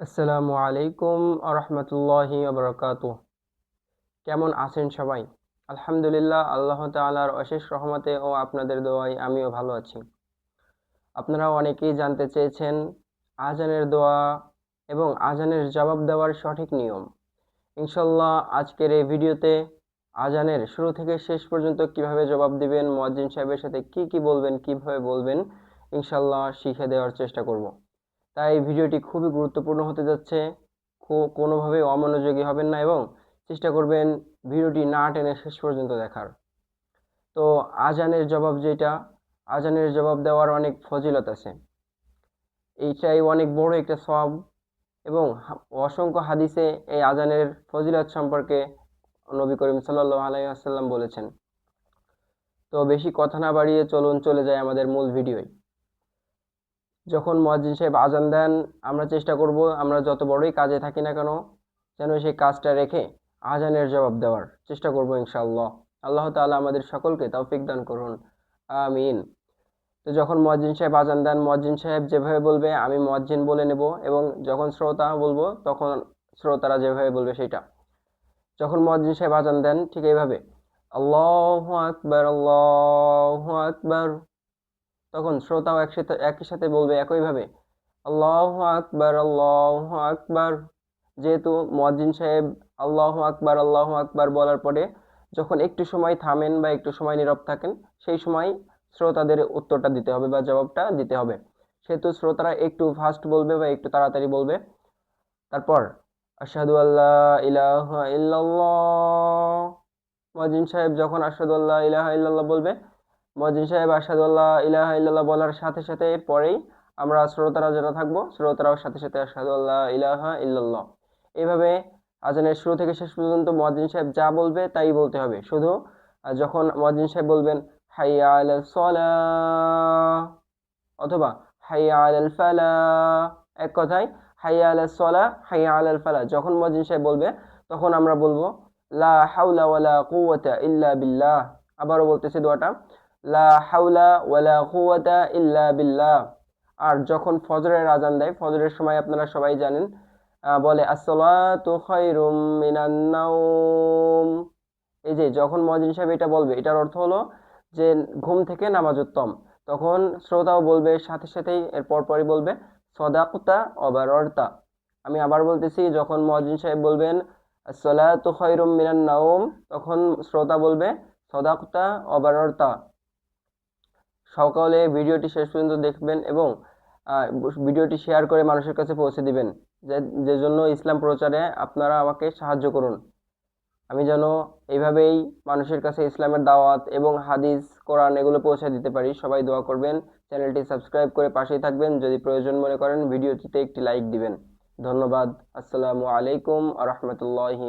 আসসালামু আলাইকুম আরহামতুল্লাহি আবরকাত কেমন আছেন সবাই? আলহামদুলিল্লাহ, আল্লাহ তাআলার অশেষ রহমতে ও আপনাদের দোয়ায় আমিও ভালো আছি। আপনারা অনেকেই জানতে চেয়েছেন আজানের দোয়া এবং আজানের জবাব দেওয়ার সঠিক নিয়ম। ইনশাল্লাহ আজকের এই ভিডিওতে আজানের শুরু থেকে শেষ পর্যন্ত কীভাবে জবাব দিবেন, মুয়াজ্জিন সাহেবের সাথে কি কি বলবেন, কীভাবে বলবেন ইনশাল্লাহ শিখে দেওয়ার চেষ্টা করব। তাই ভিডিওটি খুবই গুরুত্বপূর্ণ হতে যাচ্ছে। কোনোভাবেই অমনোযোগী হবেন না এবং চেষ্টা করবেন ভিডিওটি না টেনে শেষ পর্যন্ত দেখার। তো আজানের জবাব যেটা, আজানের জবাব দেওয়ার অনেক ফজিলত আছে। এইটাই অনেক বড় একটা সব এবং অসংখ্য হাদিসে এই আজানের ফজিলত সম্পর্কে নবী করিম সাল্লাল্লাহু আলাইহি আসাল্লাম বলেছেন। তো বেশি কথা না বাড়িয়ে চলুন, চলে যায় আমাদের মূল ভিডিওয়। যখন মুয়াজ্জিন সাহেব আজান দেন, আমরা চেষ্টা করব আমরা যত বড়ই কাজে থাকি না কেন, যেন সেই কাজটা রেখে আজানের জবাব দেওয়ার চেষ্টা করব ইনশাআল্লাহ। আল্লাহ তাআলা আমাদের সকলকে তৌফিক দান করুন। আমিন। তো যখন মুয়াজ্জিন সাহেব আজান দেন, মুয়াজ্জিন সাহেব যেভাবে বলবে, আমি মুয়াজ্জিন বলে নেব এবং যখন শ্রোতা বলব, তখন শ্রোতারা যেভাবে বলবে সেটা। যখন মুয়াজ্জিন সাহেব আজান দেন, ঠিক এইভাবে, আল্লাহু আকবার আল্লাহু আকবার। তখন শ্রোতাও একসাথে, একই সাথে বলবে একইভাবে আল্লাহু আকবার, আল্লাহ আকবার। যেহেতু মুয়াজ্জিন সাহেব আল্লাহু আকবার, আল্লাহ আকবার বলার পরে যখন একটু সময় থামেন বা একটু সময় নীরব থাকেন, সেই সময় শ্রোতাদের উত্তরটা দিতে হবে বা জবাবটা দিতে হবে। সেহেতু শ্রোতারা একটু ফাস্ট বলবে বা একটু তাড়াতাড়ি বলবে। তারপর, আশহাদু আল্লাহ ইলাহা ইল্লাল্লাহ। মুয়াজ্জিন সাহেব যখন আশহাদু আল্লাহ ইলাহা ইল্লাল্লাহ বলবে মুয়াজ্জিন সাহেব, আশহাদু আল্লাহ ইলাহা ইল্লাল্লাহ বলার সাথে সাথে পরেই আমরা শ্রোতারা যারা থাকব, শ্রোতারাও সাথে সাথে আশহাদু আল্লাহ ইলাহা ইল্লাল্লাহ। এইভাবে আজানের শুরু থেকে শেষ পর্যন্ত মুয়াজ্জিন সাহেব যা বলবে তাই বলতে হবে। শুধু যখন মুয়াজ্জিন সাহেব বলবেন, হাইয়া আলাল সালাহ অথবা, হাইয়া আল ফালা এক কথায়, হাইয়া আলাল সালাহ হাইয়া আল ফালা যখন মুয়াজ্জিন সাহেব বলবে, তখন আমরা বলব, লা হাওলা ওয়ালা কুওয়াতা ইল্লা বিল্লাহ আবারও বলতেছি দোয়াটা লা হাওলা ওয়ালা কুওয়াতা ইল্লা বিল্লাহ। আর যখন ফজরের আজান দেয়, ফজরের সময় আপনারা সবাই জানেন বলে, আসসালাতু মিনান এই যে, যখন মুয়াজ্জিন সাহেব এটা বলবে, এটার অর্থ হলো যে, ঘুম থেকে নামাজ উত্তম। তখন শ্রোতাও বলবে, সাথে সাথেই এর পরপরই বলবে, সদাকতা অবারতা আমি আবার বলতেছি, যখন মুয়াজ্জিন সাহেব বলবেন, আসসালাতু খায়রুম মিনান তখন শ্রোতা বলবে, সদাকতা অবারতা সকলে ভিডিওটি শেষ পর্যন্ত দেখবেন এবং ভিডিওটি শেয়ার করে মানুষের কাছে পৌঁছে দিবেন। যে জন্য ইসলাম প্রচারে আপনারা আমাকে সাহায্য করুন। আমি যেন এইভাবেই মানুষের কাছে ইসলামের দাওয়াত এবং হাদিস, কোরআন এগুলো পৌঁছে দিতে পারি। সবাই দোয়া করবেন। চ্যানেলটি সাবস্ক্রাইব করে পাশেই থাকবেন। যদি প্রয়োজন মনে করেন ভিডিওটিতে একটি লাইক দিবেন। ধন্যবাদ। আসসালামু আলাইকুম আ রহমতুল্লাহি